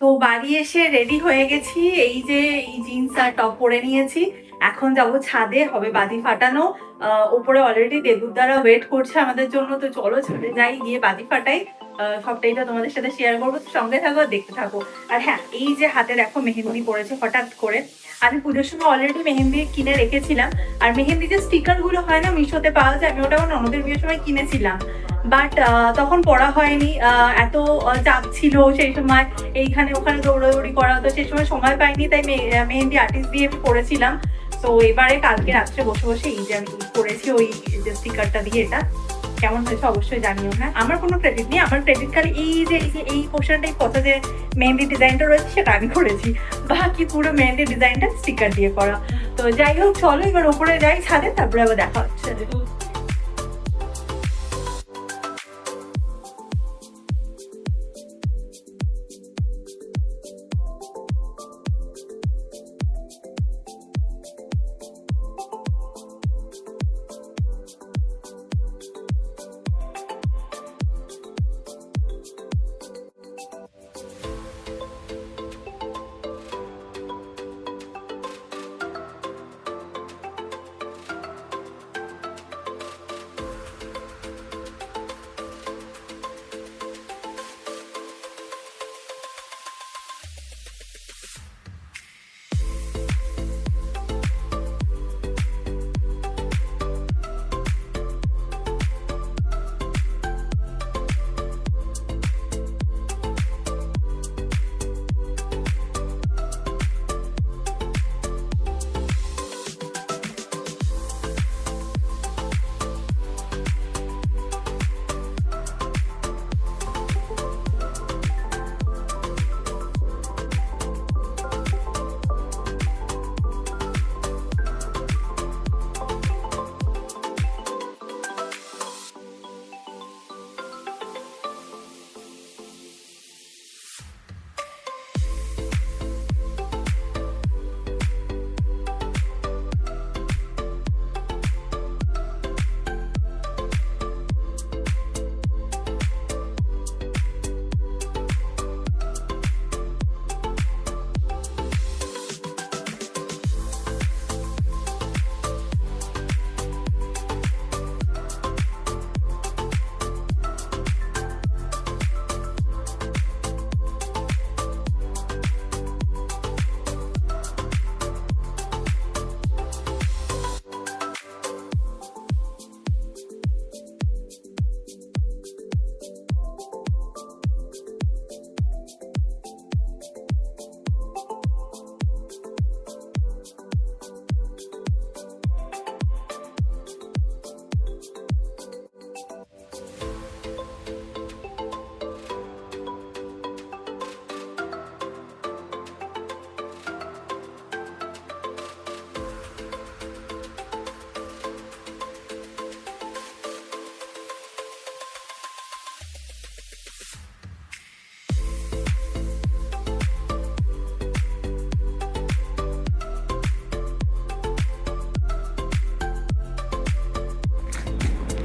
তো বাড়ি এসে রেডি হয়ে গেছি। এই যে এই জিন্স আর টপ পরে নিয়েছি। এখন যাব ছাদে হবে বাজি ফাটানো। উপরে অলরেডি দ্বারা ওয়েট করছে আমাদের জন্য। তো চলো ছাদে যাই গিয়ে বাজি ফাটাই। আহ, সবটাই তো তোমাদের সাথে শেয়ার করব। সঙ্গে থাকো দেখতে থাকো। আর হ্যাঁ এই যে হাতে দেখো মেহেন্দি পড়েছে হঠাৎ করে। আমি পুজোর সময় অলরেডি মেহেন্দি কিনে রেখেছিলাম। আর মেহেন্দি যে স্টিকারগুলো হয় না মিশোতে পাওয়া যায় আমি ওটা আমার ননদের বিয়ের সময় কিনেছিলাম। বাট তখন পড়া হয়নি। এত চাপ ছিল সেই সময়। এইখানে ওখানে দৌড়াদৌড়ি করা, তো সেই সময় সময় পাইনি, তাই মেহেন্দি আর্টিস্ট দিয়ে করেছিলাম। তো এবারে কালকে রাত্রে বসে বসে এই যে আমি করেছি ওই যে স্টিকারটা দিয়ে এটা। কেমন হয়েছে অবশ্যই জানিও হ্যাঁ? আমার কোনো ক্রেডিট নেই। আমার ক্রেডিট খালি এই যে, এই পোর্শনটাই কত যে মেহেন্দি ডিজাইনটা রয়েছে, সেটা আমি করেছি। বাকি পুরো মেহেন্দি ডিজাইনটা স্টিকার দিয়ে করা। তো যাই হোক, চলো এবার ওপরে যাই ছাদে, তারপরে আবার দেখা হচ্ছে।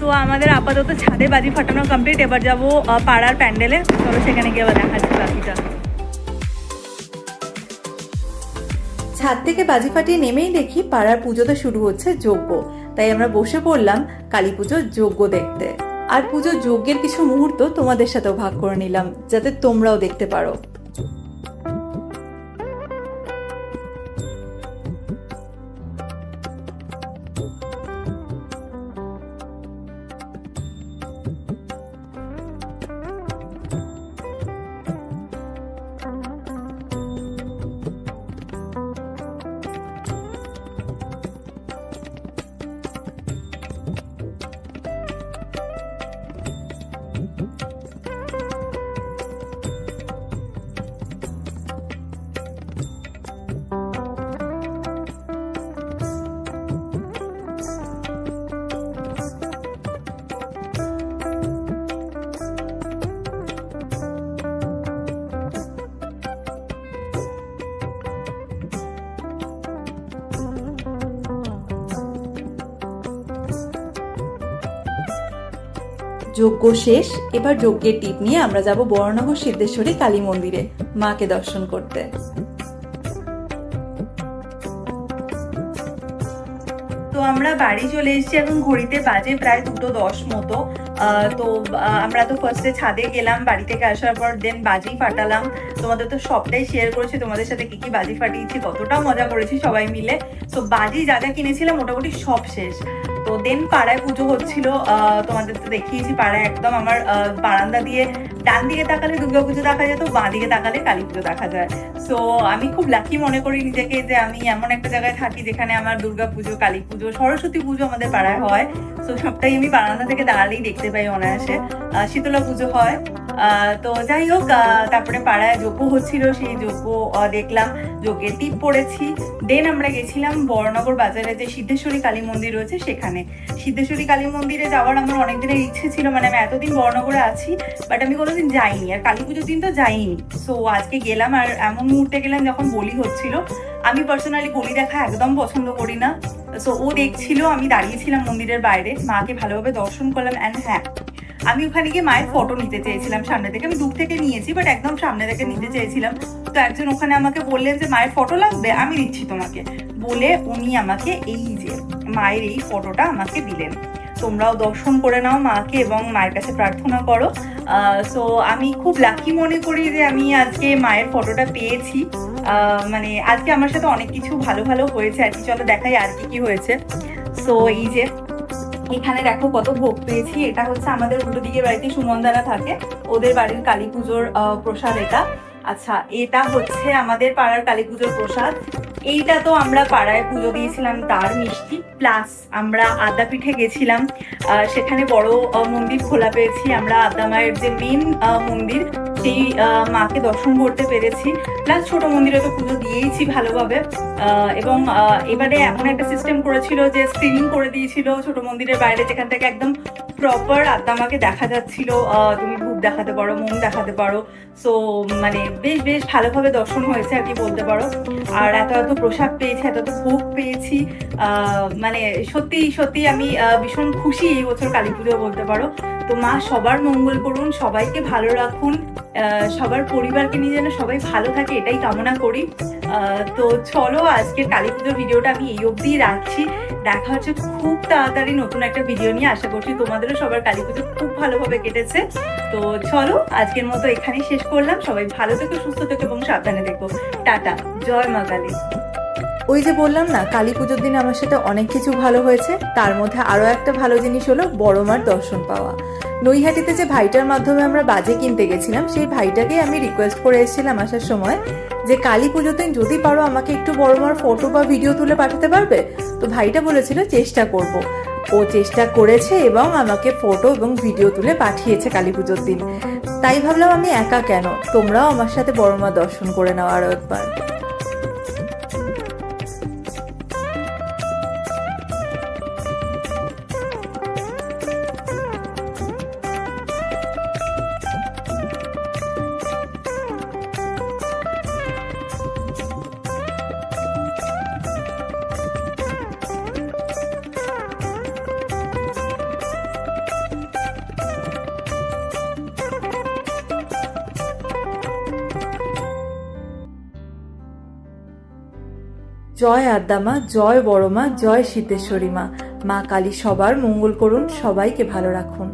তো আমাদের আপাতত ছাদে বাজি ফাটানো কমপ্লিট এবার যাব পাড়ার প্যান্ডেলে। চলো সেখানে গিয়ে আবার দেখাচ্ছি বাকিটা। ছাদ থেকে বাজি ফাটিয়ে নেমেই দেখি পাড়ার পুজোতে শুরু হচ্ছে যজ্ঞ। তাই আমরা বসে পড়লাম কালী পুজোর যজ্ঞ দেখতে। আর পুজোর যজ্ঞের কিছু মুহূর্ত তোমাদের সাথেও ভাগ করে নিলাম, যাতে তোমরাও দেখতে পারো। যজ্ঞ শেষ, এবার যজ্ঞের টিপ নিয়ে আমরা যাব বরানগর সিদ্ধেশ্বরী কালী মন্দিরে, মাকে দর্শন করতে। তো আমরা বাড়ি চলে এসেছি, এখন ঘড়িতে বাজে প্রায় দুটো দশ মতো। তো আমরা তো ফার্স্টে ছাদে গেলাম, বাড়ি থেকে আসার পর দেন বাজি ফাটালাম। তোমাদের তো সবটাই শেয়ার করেছি, তোমাদের সাথে কি কি বাজি ফাটিয়েছি কতটা মজা করেছি সবাই মিলে। তো বাজি যা যা কিনেছিলাম, মোটামুটি সব শেষ। তো দেন পাড়ায় পুজো হচ্ছিল তোমাদের তো দেখিয়েছি, পাড়ায় একদম আমার বারান্দা দিয়ে ডান দিকে তাকালে দুর্গা পুজো দেখা যেত, বাঁ দিকে তাকালে কালী পুজো দেখা যায়। সো আমি খুব লাকি মনে করি নিজেকে যে আমি এমন একটা জায়গায় থাকি যেখানে আমার দুর্গা পুজো, কালী পুজো, সরস্বতী পুজো আমাদের পাড়ায় হয়। তো সবটাই আমি বারান্দা থেকে দাঁড়ালেই দেখতে পাই অনায়াসে আহ, শীতলা পুজো হয়। তো যাই হোক তারপরে পাড়ায় যজ্ঞ হচ্ছিল সেই যজ্ঞ দেখলাম যজ্ঞের টিপ পড়েছি। দেন আমরা গেছিলাম বড়নগর বাজারে যে সিদ্ধেশ্বরী কালী মন্দির রয়েছে সেখানে। সিদ্ধেশ্বরী কালী মন্দিরে যাওয়ার আমার অনেক দিনের ইচ্ছে ছিল মানে আমি এতদিন বড়নগরে আছি বাট আমি কোনোদিন যাইনি আর কালী পুজোর দিন তো যাইনি। সো আজকে গেলাম আর এমন মুহূর্তে গেলাম যখন বলি হচ্ছিল। আমি পার্সোনালি বলি দেখা একদম পছন্দ করি না। সো ও দেখছিল, আমি দাঁড়িয়েছিলাম মন্দিরের বাইরে, মাকে ভালোভাবে দর্শন করলাম অ্যান্ড হ্যাঁ আমি ওখানে গিয়ে মায়ের ফটো নিতে চেয়েছিলাম সামনে থেকে। আমি দূর থেকে নিয়েছি বাট একদম সামনে থেকে নিতে চেয়েছিলাম। তো একজন ওখানে আমাকে বললেন যে, মায়ের ফটো লাগবে? আমি দিচ্ছি তোমাকে। বলে উনি আমাকে এই যে, মায়ের এই ফটোটা আমাকে দিলেন। তোমরাও দর্শন করে নাও মাকে এবং মায়ের কাছে প্রার্থনা করো। সো আমি খুব লাকি মনে করি যে, আমি আজকে মায়ের ফটোটা পেয়েছি। মানে আজকে আমার সাথে অনেক কিছু ভালো ভালো হয়েছে আর কি। চলো দেখাই আর কি কি হয়েছে। সো এই যে, এখানে দেখো কত ভোগ পেয়েছি। এটা হচ্ছে আমাদের উল্টো দিকের বাড়িতে সুমনদারা থাকে। ওদের বাড়ির কালী পুজোর প্রসাদ এটা। আচ্ছা এটা হচ্ছে আমাদের পাড়ার কালী পুজোর প্রসাদ। এইটা তো আমরা পাড়ায় পুজো দিয়েছিলাম, তার মিষ্টি। প্লাস আমরা আদ্যা পিঠে গেছিলাম সেখানে বড় মন্দির খোলা পেয়েছি। আমরা আদ্যা মায়ের যে মেন মন্দির, সেই মাকে দর্শন করতে পেরেছি। প্লাস ছোট মন্দিরে তো পুজো দিয়েইছি ভালোভাবে। এবং এবারে এমন একটা সিস্টেম করেছিল যে স্ক্রিনিং করে দিয়েছিল ছোট মন্দিরের বাইরে, যেখান থেকে একদম প্রপার আদ্দামাকে দেখা যাচ্ছিল। তুমি দেখাতে পারো, মন দেখাতে পারো। সো মানে বেশ বেশ ভালোভাবে দর্শন হয়েছে আর কি বলতে পারো। আর এত এত প্রসাদ পেয়েছি, এত এত ভোগ পেয়েছি। মানে সত্যি সত্যি আমি ভীষণ খুশি এই বছর কালী পুজো বলতে পারো। তো মা সবার মঙ্গল করুন, সবাইকে ভালো রাখুন। সবার পরিবারকে নিয়ে যেন সবাই ভালো থাকে, এটাই কামনা করি। তো চলো আজকের কালী পুজোর ভিডিওটা আমি এই অবধি রাখছি। দেখা হচ্ছে খুব তাড়াতাড়ি নতুন একটা ভিডিও নিয়ে। আশা করছি তোমাদেরও সবার কালী পুজো খুব ভালোভাবে কেটেছে। তো চলো, আজকের মতো এখানেই শেষ করলাম। সবাই ভালো থেকো, সুস্থ থেকো এবং সাবধানে থেকো। টাটা, জয় মা কালী। ওই যে বললাম না, কালী পুজোর দিন আমার সাথে অনেক কিছু ভালো হয়েছে। তার মধ্যে আরও একটা ভালো জিনিস হলো বড় মার দর্শন পাওয়া। নৈহাটিতে যে ভাইটার মাধ্যমে আমরা বাজে কিনতে গেছিলাম, সেই ভাইটাকে আমি রিকোয়েস্ট করে এসেছিলাম আসার সময়। যে কালী পুজোতে যদি পারো আমাকে একটু বড় মার ফটো বা ভিডিও তুলে পাঠাতে পারবে? তো ভাইটা বলেছিল চেষ্টা করব। ও চেষ্টা করেছে এবং আমাকে ফটো এবং ভিডিও তুলে পাঠিয়েছে কালী পুজোর দিন। তাই ভাবলাম আমি একা কেন? তোমরাও আমার সাথে বড় মা দর্শন করে নাও আরও একবার। জয় আদ্দামা, জয় বড়মা, জয় সিদ্ধেশ্বরী মা মা কালী সবার মঙ্গল করুন, সবাইকে ভালো রাখুন।